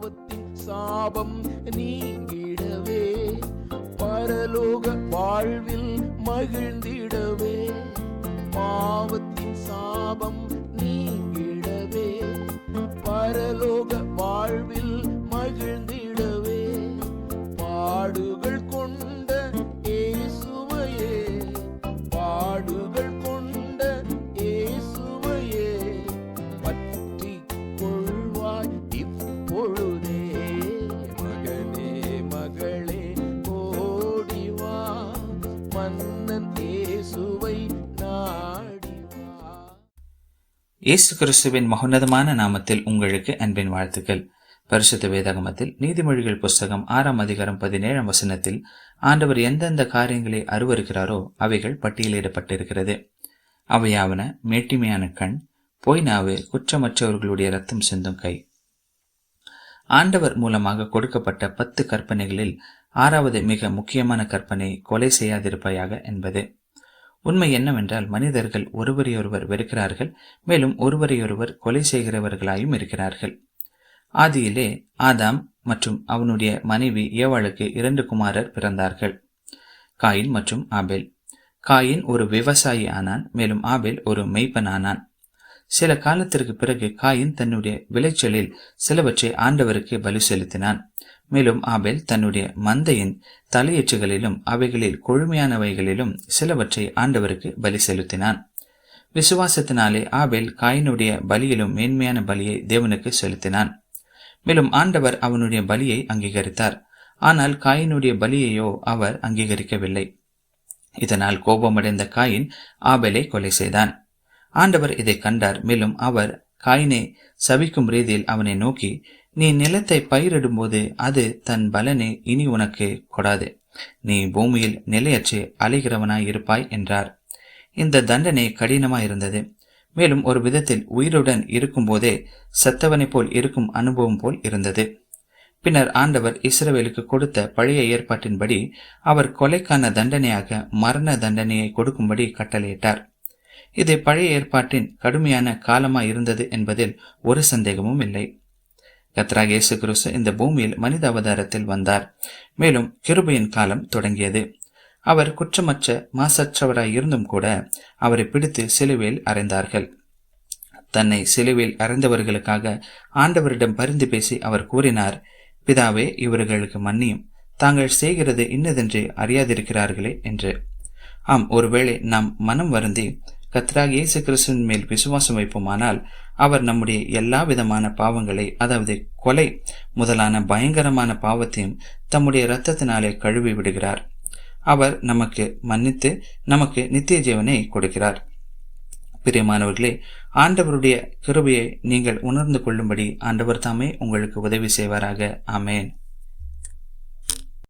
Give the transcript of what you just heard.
பாவத்தின் சாபம் நீங்கிடவே. பரலோக வாழ்வில் மகிழ்ந்திடவே. பாவத்தின் சாபம் இயேசுவை இயேசு கிறிஸ்துவின் மகோன்னதமான நாமத்தில் உங்களுக்கு அன்பின் வாழ்த்துக்கள். பரிசுத்த வேதாகமத்தில் நீதிமொழிகள் புஸ்தகம் ஆறாம் அதிகாரம் பதினேழாம் வசனத்தில் ஆண்டவர் எந்தெந்த காரியங்களை அருவருக்கிறாரோ அவைகள் பட்டியலிடப்பட்டிருக்கிறது. அவையாவன மேட்டிமையான கண் பொய்நாவு குற்றமற்றவர்களுடைய ரத்தம் சிந்தும் கை. ஆண்டவர் மூலமாக கொடுக்கப்பட்ட பத்து கற்பனைகளில் ஆறாவது மிக முக்கியமான கற்பனை கொலை செய்யாதிருப்பாயாக என்பது. உண்மை என்னவென்றால் மனிதர்கள் ஒருவரையொருவர் வெறுக்கிறார்கள் மேலும் ஒருவரையொருவர் கொலை செய்கிறவர்களாயும் இருக்கிறார்கள். ஆதியிலே ஆதாம் மற்றும் அவனுடைய மனைவி ஏவாளுக்கு இரண்டு குமாரர் பிறந்தார்கள். காயின் மற்றும் ஆபேல். காயின் ஒரு விவசாயி ஆனான் மேலும் ஆபேல் ஒரு மெய்ப்பன் ஆனான் சில காலத்திற்கு பிறகு காயின் தன்னுடைய விளைச்சலில் சிலவற்றை ஆண்டவருக்கு பலி செலுத்தினான். மேலும் ஆபேல் தன்னுடைய மந்தையின் தலையீச்சுகளிலும் அவைகளில் கொழுமையானவைகளிலும் சிலவற்றை ஆண்டவருக்கு பலி செலுத்தினான். விசுவாசத்தினாலே ஆபேல் காயினுடைய பலியிலும் மேன்மையான பலியை தேவனுக்கு செலுத்தினான். மேலும் ஆண்டவர் அவனுடைய பலியை அங்கீகரித்தார். ஆனால் காயினுடைய பலியையோ அவர் அங்கீகரிக்கவில்லை. இதனால் கோபமடைந்த காயின் ஆபேலை கொலை செய்தான். ஆண்டவர் இதை கண்டார். மேலும் அவர் காயினை சபிக்கும் ரீதியில் அவனை நோக்கி நீ நிலத்தை பயிரிடும்போது அது தன் பலனை இனி உனக்கு கொடாது. நீ பூமியில் நிலையற்று அலைகிறவனாய் இருப்பாய் என்றார். இந்த தண்டனை கடினமாய் இருந்தது. மேலும் ஒரு விதத்தில் உயிருடன் இருக்கும்போதே செத்தவனை போல் இருக்கும் அனுபவம் போல் இருந்தது. பின்னர் ஆண்டவர் இஸ்ரவேலுக்கு கொடுத்த பழைய ஏற்பாட்டின்படி அவர் கொலைக்கான தண்டனையாக மரண தண்டனையை கொடுக்கும்படி கட்டளையிட்டார். இது பழைய ஏற்பாட்டின் கடுமையான காலமாய் இருந்தது என்பதில் ஒரு சந்தேகமும் இல்லை. கத்ராக் இயேசு கிறிஸ்து இந்த பூமியில் மனித அவதாரத்தில் வந்தார். மேலும் கிருபையின் காலம் தொடங்கியது. அவர் குற்றமற்ற மாசற்றவராய் இருந்தும் கூட அவரை பிடித்து சிலுவையில் அறைந்தார்கள். தன்னை சிலுவையில் அறைந்தவர்களுக்காக ஆண்டவரிடம் பரிந்து பேசி அவர் கூறினார் பிதாவே இவர்களுக்கு மன்னியும். தாங்கள் செய்கிறது இன்னதென்று அறியாதிருக்கிறார்களே என்று. ஆம் ஒருவேளை நாம் மனம் வருந்தி கத்ராக் இயேசு கிறிஸ்துவின் மேல் விசுவாசம் வைப்போமானால் அவர் நம்முடைய எல்லா விதமான பாவங்களை அதாவது கொலை முதலான பயங்கரமான பாவத்தையும் தம்முடைய இரத்தத்தினாலே கழுவி விடுகிறார். அவர் நமக்கு மன்னித்து நமக்கு நித்திய ஜீவனை கொடுக்கிறார். பிரியமானவர்களே ஆண்டவருடைய கிருபையை நீங்கள் உணர்ந்து கொள்ளும்படி ஆண்டவர் தாமே உங்களுக்கு உதவி செய்வாராக. ஆமேன்.